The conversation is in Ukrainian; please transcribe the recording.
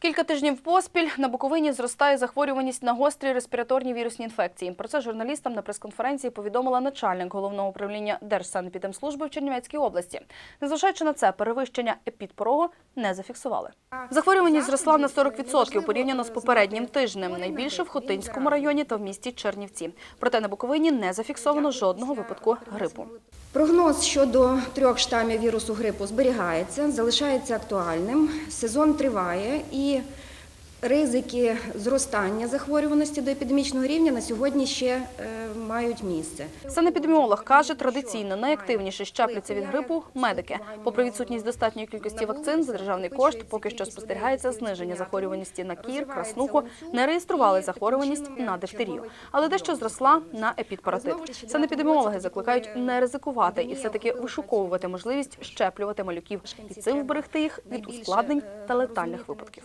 Кілька тижнів поспіль на Буковині зростає захворюваність на гострі респіраторні вірусні інфекції. Про це журналістам на прес-конференції повідомила начальник головного управління Держсанепідемслужби в Чернівецькій області. Незважаючи на це, перевищення епідпорогу не зафіксували. Захворюваність зросла на 40% порівняно з попереднім тижнем. Найбільше в Хотинському районі та в місті Чернівці. Проте на Буковині не зафіксовано жодного випадку грипу. Прогноз щодо трьох штамів вірусу грипу зберігається, залишається актуальним. Сезон триває і ризики зростання захворюваності до епідемічного рівня на сьогодні ще е, мають місце. Санепідеміолог каже, традиційно найактивніше щепляться від грипу медики. Попри відсутність достатньої кількості вакцин за державний кошт, поки що спостерігається зниження захворюваності на кір, краснуху, не реєстрували захворюваність на дифтерію, але дещо зросла на епідпаратит. Санепідеміологи закликають не ризикувати і все-таки вишуковувати можливість щеплювати малюків і цим вберегти їх від ускладнень та летальних випадків.